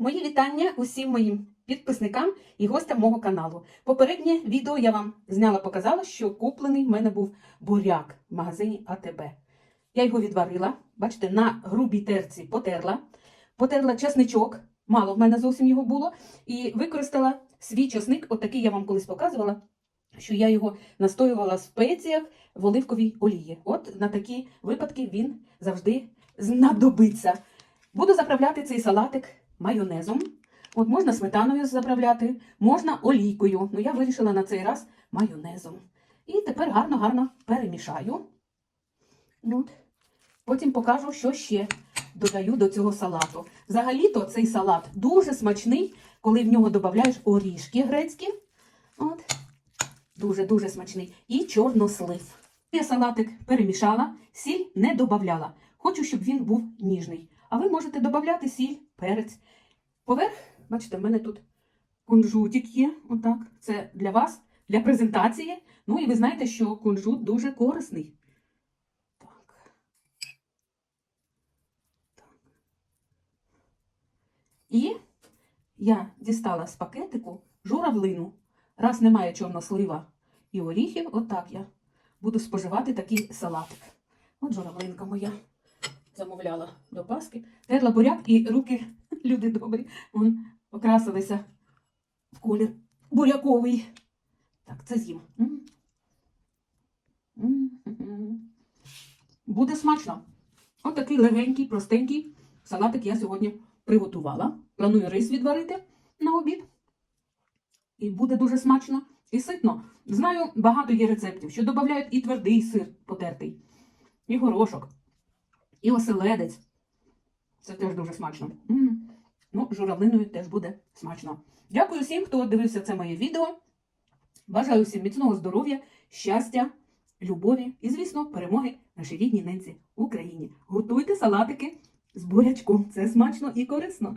Мої вітання усім моїм підписникам і гостям мого каналу. Попереднє відео я вам зняла, показала, що куплений в мене був буряк в магазині АТБ. Я його відварила, бачите, на грубій терці потерла, потерла чесничок, мало в мене зовсім його було, і використала свій чесник, отакий я вам колись показувала, що я його настоювала в спеціях в оливковій олії. От на такі випадки він завжди знадобиться. Буду заправляти цей салатик майонезом. От можна сметаною заправляти, можна олійкою. Ну я вирішила на цей раз майонезом. І тепер гарно-гарно перемішаю. От. Потім покажу, що ще додаю до цього салату. Взагалі-то цей салат дуже смачний, коли в нього додаєш орішки грецькі. Дуже-дуже смачний. І чорнослив. Я салатик перемішала, сіль не додавала. Хочу, щоб він був ніжний. А ви можете додати сіль, перець. Поверх, бачите, в мене тут кунжутик є. Отак. Це для вас, для презентації. Ну і ви знаєте, що кунжут дуже корисний. Так. Так. І я дістала з пакетику журавлину. Раз немає чорнослива і оріхів, отак я буду споживати такий салатик. От журавлинка моя замовляла до Паски. Терла буряк і руки, люди добрі, вон, окрасилися в колір буряковий. Так, це з'їм. Буде смачно. От такий легенький, простенький салатик я сьогодні приготувала. Планую рис відварити на обід. І буде дуже смачно і ситно. Знаю, багато є рецептів, що додають і твердий сир потертий, і горошок, і оселедець. Це теж дуже смачно. М. Ну, журавлиною теж буде смачно. Дякую всім, хто дивився це моє відео. Бажаю всім міцного здоров'я, щастя, любові і, звісно, перемоги нашій рідній ненці Україні. Готуйте салатики з бурячком. Це смачно і корисно.